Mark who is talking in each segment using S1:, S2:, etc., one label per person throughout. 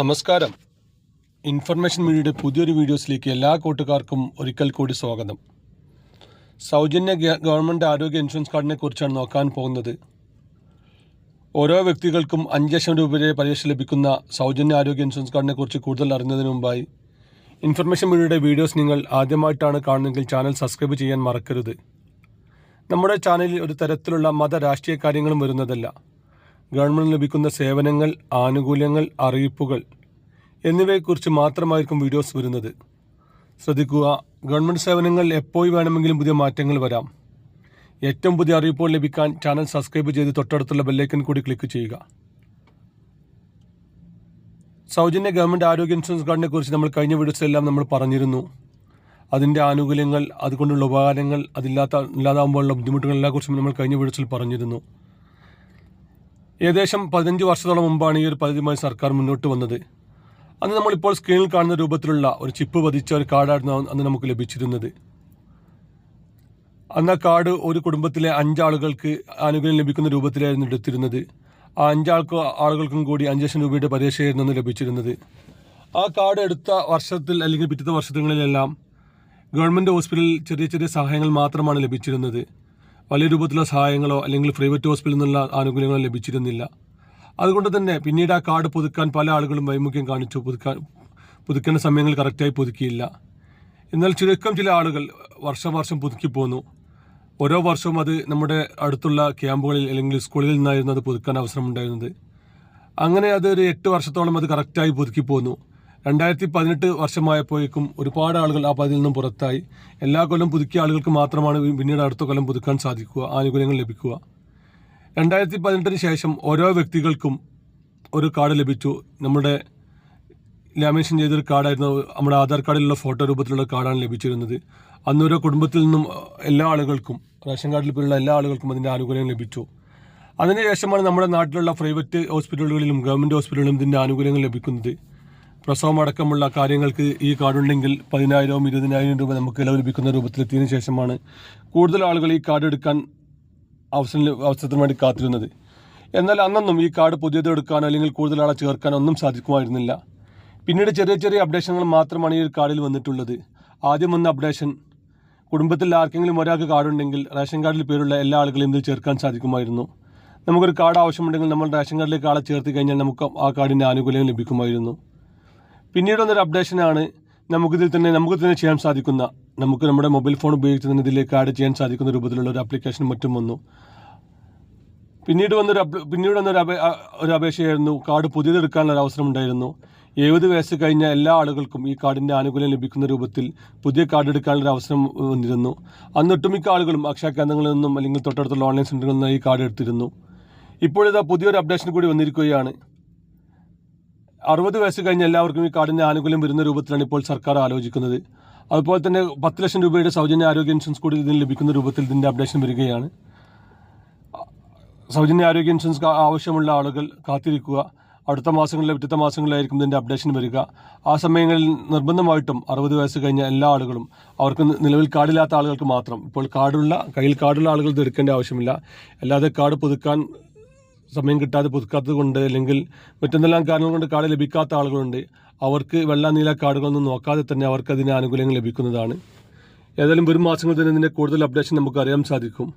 S1: നമസ്കാരം. ഇൻഫർമേഷൻ മീഡിയയുടെ പുതിയൊരു വീഡിയോസിലേക്ക് എല്ലാ കൂട്ടുകാർക്കും ഒരിക്കൽ കൂടി സ്വാഗതം. സൗജന്യ ഗവൺമെന്റ് ആരോഗ്യ ഇൻഷുറൻസ് കാർഡിനെ കുറിച്ചാണ് നോക്കാൻ പോകുന്നത്. ഓരോ വ്യക്തികൾക്കും അഞ്ച് ലക്ഷം രൂപ വരെ പരീക്ഷ ലഭിക്കുന്ന സൗജന്യ ആരോഗ്യ ഇൻഷുറൻസ് കാർഡിനെ കുറിച്ച് കൂടുതൽ അറിഞ്ഞതിന് മുമ്പായി ഇൻഫർമേഷൻ മീഡിയയുടെ വീഡിയോസ് നിങ്ങൾ ആദ്യമായിട്ടാണ് കാണുന്നതെങ്കിൽ ചാനൽ സബ്സ്ക്രൈബ് ചെയ്യാൻ മറക്കരുത്. നമ്മുടെ ചാനലിൽ ഒരു തരത്തിലുള്ള മത രാഷ്ട്രീയ കാര്യങ്ങളും വരുന്നതല്ല. ഗവൺമെന്റ് ലഭിക്കുന്ന സേവനങ്ങൾ ആനുകൂല്യങ്ങൾ അറിയിപ്പുകൾ എന്നിവയെക്കുറിച്ച് മാത്രമായിരിക്കും വീഡിയോസ് വരുന്നത്. ശ്രദ്ധിക്കുക ഗവൺമെന്റ് സേവനങ്ങൾ എപ്പോൾ വേണമെങ്കിലും പുതിയ മാറ്റങ്ങൾ വരാം. ഏറ്റവും പുതിയ അറിയിപ്പുകൾ ലഭിക്കാൻ ചാനൽ സബ്സ്ക്രൈബ് ചെയ്ത് തൊട്ടടുത്തുള്ള ബെല്ലൈക്കൻ കൂടി ക്ലിക്ക് ചെയ്യുക. സൗജന്യ ഗവൺമെന്റ് ആരോഗ്യ ഇൻഷുറൻസ് കാർഡിനെ കുറിച്ച് നമ്മൾ കഴിഞ്ഞ വീഡിയോസിലെല്ലാം നമ്മൾ പറഞ്ഞിരുന്നു. അതിന്റെ ആനുകൂല്യങ്ങൾ അതുകൊണ്ടുള്ള ഉപകാരങ്ങൾ അതില്ലാത്ത ഇല്ലാതാകുമ്പോഴുള്ള ബുദ്ധിമുട്ടുകളെല്ലാം കുറിച്ചും നമ്മൾ കഴിഞ്ഞ വീഡിയോസിൽ പറഞ്ഞിരുന്നു. ഏകദേശം പതിനഞ്ച് വർഷത്തോളം മുമ്പാണ് ഈ ഒരു പദ്ധതിയുമായി സർക്കാർ മുന്നോട്ട് വന്നത്. അന്ന് നമ്മളിപ്പോൾ സ്ക്രീനിൽ കാണുന്ന രൂപത്തിലുള്ള ഒരു ചിപ്പ് പതിച്ച ഒരു കാർഡായിരുന്നു അന്ന് നമുക്ക് ലഭിച്ചിരുന്നത്. അന്ന് ആ കാർഡ് ഒരു കുടുംബത്തിലെ അഞ്ചാളുകൾക്ക് ആനുകൂല്യം ലഭിക്കുന്ന രൂപത്തിലായിരുന്നു എടുത്തിരുന്നത്. ആ അഞ്ചാൾക്ക് ആളുകൾക്കും കൂടി അഞ്ച് ലക്ഷം രൂപയുടെ പരീക്ഷയായിരുന്നു അന്ന് ലഭിച്ചിരുന്നത്. ആ കാർഡ് എടുത്ത വർഷത്തിൽ അല്ലെങ്കിൽ പിറ്റത്തെ വർഷങ്ങളിലെല്ലാം ഗവൺമെന്റ് ഹോസ്പിറ്റലിൽ ചെറിയ ചെറിയ സഹായങ്ങൾ മാത്രമാണ് ലഭിച്ചിരുന്നത്. വലിയ രൂപത്തിലുള്ള സഹായങ്ങളോ അല്ലെങ്കിൽ പ്രൈവറ്റ് ഹോസ്പിറ്റലിൽ നിന്നുള്ള ആനുകൂല്യങ്ങളോ ലഭിച്ചിരുന്നില്ല. അതുകൊണ്ട് തന്നെ പിന്നീട് ആ കാർഡ് പുതുക്കാൻ പല ആളുകളും വൈമുഖ്യം കാണിച്ചു. പുതുക്കാൻ പുതുക്കേണ്ട സമയങ്ങൾ കറക്റ്റായി പുതുക്കിയില്ല. എന്നാൽ ചുരുക്കം ചില ആളുകൾ വർഷം വർഷം പുതുക്കി പോന്നു. ഓരോ വർഷവും അത് നമ്മുടെ അടുത്തുള്ള ക്യാമ്പുകളിൽ അല്ലെങ്കിൽ സ്കൂളിൽ നിന്നായിരുന്നു അത് പുതുക്കാൻ അവസരമുണ്ടായിരുന്നത്. അങ്ങനെ അത് ഒരു എട്ട് വർഷത്തോളം അത് കറക്റ്റായി പുതുക്കി പോന്നു. രണ്ടായിരത്തി പതിനെട്ട് വർഷമായപ്പോഴേക്കും ഒരുപാട് ആളുകൾ ആ പതിൽ നിന്നും പുറത്തായി. എല്ലാ കൊല്ലം പുതുക്കിയ ആളുകൾക്ക് മാത്രമാണ് പിന്നീട് അടുത്ത കൊല്ലം പുതുക്കാൻ സാധിക്കുക ആനുകൂല്യങ്ങൾ ലഭിക്കുക. രണ്ടായിരത്തി പതിനെട്ടിന് ശേഷം ഓരോ വ്യക്തികൾക്കും ഒരു കാർഡ് ലഭിച്ചു. നമ്മുടെ ലാമിനേഷൻ ചെയ്തൊരു കാർഡായിരുന്നു. നമ്മുടെ ആധാർ കാർഡിലുള്ള ഫോട്ടോ രൂപത്തിലുള്ള കാർഡാണ് ലഭിച്ചിരുന്നത്. അന്ന് ഓരോ കുടുംബത്തിൽ നിന്നും എല്ലാ ആളുകൾക്കും റേഷൻ കാർഡിൽ പേരുള്ള എല്ലാ ആളുകൾക്കും അതിന്റെ ആനുകൂല്യം ലഭിച്ചു. അതിനുശേഷമാണ് നമ്മുടെ നാട്ടിലുള്ള പ്രൈവറ്റ് ഹോസ്പിറ്റലുകളിലും ഗവൺമെന്റ് ഹോസ്പിറ്റലുകളിലും ഇതിന്റെ ആനുകൂല്യങ്ങൾ ലഭിക്കുന്നത്. പ്രസവം അടക്കമുള്ള കാര്യങ്ങൾക്ക് ഈ കാർഡുണ്ടെങ്കിൽ പതിനായിരവും ഇരുപതിനായിരം രൂപ നമുക്ക് ഇളവ് ലഭിക്കുന്ന രൂപത്തിലെത്തിയതിനു ശേഷമാണ് കൂടുതൽ ആളുകൾ ഈ കാർഡ് എടുക്കാൻ അവസരം അവസരത്തിന് വേണ്ടി കാത്തിരുന്നത്. എന്നാൽ അന്നൊന്നും ഈ കാർഡ് പുതിയത് എടുക്കാനോ അല്ലെങ്കിൽ കൂടുതൽ ആളെ ചേർക്കാനോ ഒന്നും സാധിക്കുമായിരുന്നില്ല. പിന്നീട് ചെറിയ ചെറിയ അപ്ഡേഷനുകൾ മാത്രമാണ് ഈ കാർഡിൽ വന്നിട്ടുള്ളത്. ആദ്യം വന്ന അപ്ഡേഷൻ കുടുംബത്തിൽ ആർക്കെങ്കിലും ഒരാൾക്ക് കാർഡ് ഉണ്ടെങ്കിൽ റേഷൻ കാർഡിൽ പേരുള്ള എല്ലാ ആളുകളെയും ഇതിൽ ചേർക്കാൻ സാധിക്കുമായിരുന്നു. നമുക്കൊരു കാർഡ് ആവശ്യമുണ്ടെങ്കിൽ നമ്മൾ റേഷൻ കാർഡിലേക്ക് ആളെ ചേർത്ത് കഴിഞ്ഞാൽ നമുക്ക് ആ കാർഡിന്റെ ആനുകൂല്യം ലഭിക്കുമായിരുന്നു. പിന്നീട് വന്നൊരു അപ്ഡേഷനാണ് നമുക്കിതിൽ തന്നെ നമുക്ക് തന്നെ ചെയ്യാൻ സാധിക്കുന്ന നമുക്ക് നമ്മുടെ മൊബൈൽ ഫോൺ ഉപയോഗിച്ച് തന്നെ ഇതിലേക്ക് ആഡ് ചെയ്യാൻ സാധിക്കുന്ന രൂപത്തിലുള്ള ഒരു ആപ്ലിക്കേഷൻ മറ്റും വന്നു. പിന്നീട് വന്നൊരു പിന്നീട് വന്നൊരു ഒരു അപേക്ഷയായിരുന്നു. കാർഡ് പുതിയതെടുക്കാനുള്ള ഒരു അവസരം ഉണ്ടായിരുന്നു എഴുപത് വയസ്സ് കഴിഞ്ഞ എല്ലാ ആളുകൾക്കും ഈ കാർഡിന്റെ ആനുകൂല്യം ലഭിക്കുന്ന രൂപത്തിൽ പുതിയ കാർഡ് എടുക്കാനുള്ള അവസരം വന്നിരുന്നു. അന്ന് ഒട്ടുമിക്ക ആളുകളും അക്ഷയ കേന്ദ്രങ്ങളിൽ നിന്നും അല്ലെങ്കിൽ തൊട്ടടുത്തുള്ള ഓൺലൈൻ സെന്ററുകളിൽ നിന്നും ഈ കാർഡ് എടുത്തിരുന്നു. ഇപ്പോഴിതാ പുതിയൊരു അപ്ഡേഷൻ കൂടി വന്നിരിക്കുകയാണ്. അറുപത് വയസ്സ് കഴിഞ്ഞ എല്ലാവർക്കും ഈ കാർഡിന്റെ ആനുകൂല്യം വരുന്ന രൂപത്തിലാണ് ഇപ്പോൾ സർക്കാർ ആലോചിക്കുന്നത്. അതുപോലെ തന്നെ പത്ത് ലക്ഷം രൂപയുടെ സൗജന്യ ആരോഗ്യ ഇൻഷുറൻസ് കൂടി ഇതിന് ലഭിക്കുന്ന രൂപത്തിൽ ഇതിന്റെ അപ്ഡേഷൻ വരികയാണ്. സൗജന്യ ആരോഗ്യ ഇൻഷുറൻസ് ആവശ്യമുള്ള ആളുകൾ കാത്തിരിക്കുക. അടുത്ത മാസങ്ങളിലെ പിറ്റത്തെ മാസങ്ങളിലായിരിക്കും ഇതിന്റെ അപ്ഡേഷൻ വരിക. ആ സമയങ്ങളിൽ നിർബന്ധമായിട്ടും അറുപത് വയസ്സ് കഴിഞ്ഞ എല്ലാ ആളുകളും അവർക്ക് നിലവിൽ കാർഡില്ലാത്ത ആളുകൾക്ക് മാത്രം ഇപ്പോൾ കാർഡുള്ള കയ്യിൽ കാർഡുള്ള ആളുകൾ ഇത് എടുക്കേണ്ട ആവശ്യമില്ല. അല്ലാതെ കാർഡ് പുതുക്കാൻ സമയം കിട്ടാതെ പുതുക്കാത്തത് കൊണ്ട് അല്ലെങ്കിൽ മറ്റെന്തെല്ലാം കാരണങ്ങൾ കൊണ്ട് കാർഡ് ലഭിക്കാത്ത ആളുകളുണ്ട് അവർക്ക് വെള്ള നീല കാർഡുകളൊന്നും നോക്കാതെ തന്നെ അവർക്ക് അതിന് ആനുകൂല്യങ്ങൾ ലഭിക്കുന്നതാണ്. ഏതായാലും വരും മാസങ്ങളിൽ തന്നെ ഇതിന്റെ കൂടുതൽ അപ്ഡേഷൻ നമുക്ക് അറിയാൻ സാധിക്കും.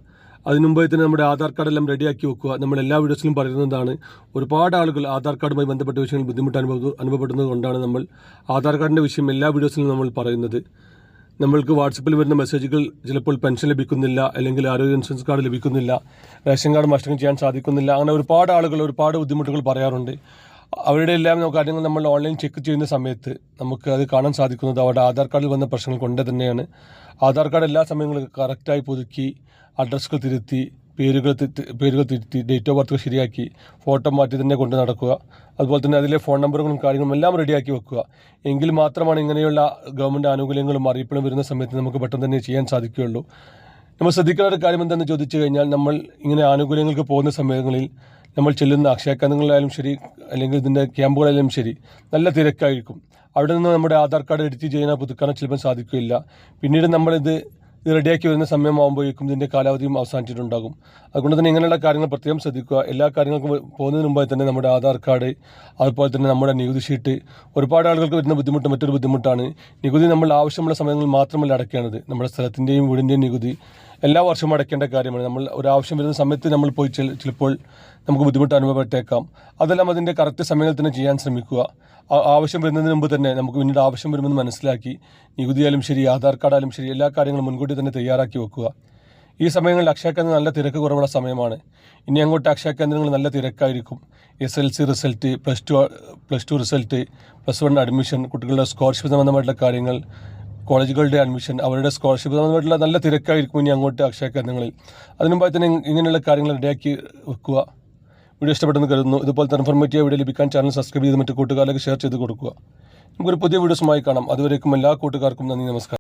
S1: അതിനു മുമ്പേ തന്നെ നമ്മുടെ ആധാർ കാർഡെല്ലാം റെഡിയാക്കി വെക്കുക. നമ്മൾ എല്ലാ വീഡിയോസിലും പറയുന്നതാണ് ഒരുപാട് ആളുകൾ ആധാർ കാർഡുമായി ബന്ധപ്പെട്ട വിഷയങ്ങൾ ബുദ്ധിമുട്ട് അനുഭവ അനുഭവപ്പെടുന്നത് കൊണ്ടാണ് നമ്മൾ ആധാർ കാർഡിന്റെ വിഷയം എല്ലാ വീഡിയോസിലും നമ്മൾ പറയുന്നത്. നമ്മൾക്ക് വാട്സപ്പിൽ വരുന്ന മെസ്സേജുകൾ ചിലപ്പോൾ പെൻഷൻ ലഭിക്കുന്നില്ല അല്ലെങ്കിൽ ആരോഗ്യ ഇൻഷുറൻസ് കാർഡ് ലഭിക്കുന്നില്ല റേഷൻ കാർഡ് മസ്റ്ററിങ് ചെയ്യാൻ സാധിക്കുന്നില്ല. അങ്ങനെ ഒരുപാട് ആളുകൾ ഒരുപാട് ബുദ്ധിമുട്ടുകൾ പറയാറുണ്ട്. അവരുടെ എല്ലാം കാര്യങ്ങൾ നമ്മൾ ഓൺലൈൻ ചെക്ക് ചെയ്യുന്ന സമയത്ത് നമുക്ക് അത് കാണാൻ സാധിക്കുന്നത് അവരുടെ ആധാർ കാർഡിൽ വന്ന പ്രശ്നങ്ങൾ കൊണ്ട് തന്നെയാണ്. ആധാർ കാർഡ് എല്ലാ സമയങ്ങളും കറക്റ്റായി പുതുക്കി അഡ്രസ്സുകൾ തിരുത്തി പേരുകൾ പേരുകൾ തിരുത്തി ഡേറ്റ് ഓഫ് ബർത്ത് ശരിയാക്കി ഫോട്ടോ മാറ്റി തന്നെ കൊണ്ട് നടക്കുക. അതുപോലെ തന്നെ അതിലെ ഫോൺ നമ്പറുകളും കാര്യങ്ങളും എല്ലാം റെഡിയാക്കി വെക്കുക. എങ്കിൽ മാത്രമാണ് ഇങ്ങനെയുള്ള ഗവൺമെന്റ് ആനുകൂല്യങ്ങളും അറിയിപ്പുകളും വരുന്ന സമയത്ത് നമുക്ക് പെട്ടെന്ന് തന്നെ ചെയ്യാൻ സാധിക്കുകയുള്ളൂ. നമ്മൾ ശ്രദ്ധിക്കേണ്ട ഒരു കാര്യം എന്താണെന്ന് ചോദിച്ചു കഴിഞ്ഞാൽ നമ്മൾ ഇങ്ങനെ ആനുകൂല്യങ്ങൾക്ക് പോകുന്ന സമയങ്ങളിൽ നമ്മൾ ചെല്ലുന്ന അക്ഷയ കേന്ദ്രങ്ങളിലായാലും ശരി അല്ലെങ്കിൽ ഇതിന്റെ ക്യാമ്പുകളായാലും ശരി നല്ല തിരക്കായിരിക്കും. അവിടെ നിന്ന് നമ്മുടെ ആധാർ കാർഡ് എഡിറ്റ് ചെയ്യാനോ പുതുക്കാനോ ചിലപ്പോൾ സാധിക്കില്ല പിന്നീട് നമ്മളിത് ഇത് റെഡിയാക്കി വരുന്ന സമയമാകുമ്പോഴേക്കും ഇതിന്റെ കാലാവധിയും അവസാനിച്ചിട്ടുണ്ടാകും. അതുകൊണ്ട് തന്നെ ഇങ്ങനെയുള്ള കാര്യങ്ങൾ പ്രത്യേകം ശ്രദ്ധിക്കുക. എല്ലാ കാര്യങ്ങൾക്കും പോകുന്നതിന് മുമ്പായി തന്നെ നമ്മുടെ ആധാർ കാർഡ് അതുപോലെ തന്നെ നമ്മുടെ നികുതി ഷീറ്റ്. ഒരുപാട് ആളുകൾക്ക് വരുന്ന ബുദ്ധിമുട്ട് മറ്റൊരു ബുദ്ധിമുട്ടാണ്. നികുതി നമ്മൾ ആവശ്യമുള്ള സമയങ്ങളിൽ മാത്രമല്ല അടയ്ക്കേണ്ടത്. നമ്മുടെ സ്ഥലത്തിന്റെയും വീടിന്റെയും നികുതി. എല്ലാ വർഷവും അടയ്ക്കേണ്ട കാര്യമാണ്. നമ്മൾ ഒരു ആവശ്യം വരുന്ന സമയത്ത് നമ്മൾ പോയി ചില- ചിലപ്പോൾ നമുക്ക് ബുദ്ധിമുട്ട് അനുഭവപ്പെട്ടേക്കാം. അതെല്ലാം അതിന്റെ കറക്റ്റ് സമയങ്ങളിൽ തന്നെ ചെയ്യാൻ ശ്രമിക്കുക. ആവശ്യം വരുന്നതിന് മുമ്പ് തന്നെ നമുക്ക് പിന്നീട് ആവശ്യം വരുമെന്ന് മനസ്സിലാക്കി നികുതിയായാലും ശരി ആധാർ കാർഡായാലും ശരി എല്ലാ കാര്യങ്ങളും മുൻകൂട്ടി തന്നെ തയ്യാറാക്കി വെക്കുക. ഈ സമയങ്ങളിൽ അക്ഷയ കേന്ദ്രം നല്ല തിരക്ക് കുറവുള്ള സമയമാണ്. ഇനി അങ്ങോട്ട് അക്ഷയ കേന്ദ്രങ്ങൾ നല്ല തിരക്കായിരിക്കും. S L C result plus two plus two result plus one admission കുട്ടികളുടെ സ്കോളർഷിപ്പ് സംബന്ധമായിട്ടുള്ള കാര്യങ്ങൾ കോളേജുകളുടെ അഡ്മിഷൻ അവരുടെ സ്കോളർഷിപ്പ് സംബന്ധമായിട്ടുള്ള നല്ല തിരക്കായിരിക്കും ഇനി അങ്ങോട്ട് അക്ഷയ കേന്ദ്രങ്ങളിൽ. അതിനുമ്പോൾ തന്നെ ഇങ്ങനെയുള്ള കാര്യങ്ങൾ റെഡിയാക്കി വെക്കുക. വീഡിയോ ഇഷ്ടപ്പെട്ടെന്ന് കരുതുന്നു. ഇതുപോലത്തെ ഇൻഫോർമേറ്റീവ് വീഡിയോ ലഭിക്കാൻ ചാനൽ സബ്സ്ക്രൈബ് ചെയ്ത് മറ്റു കൂട്ടുകാരിലേക്ക് ഷെയർ ചെയ്ത് കൊടുക്കുക. നമുക്കൊരു പുതിയ വീഡിയോസുമായി കാണാം. അതുവരേക്കും എല്ലാ കൂട്ടുകാർക്കും നന്ദി നമസ്കാരം.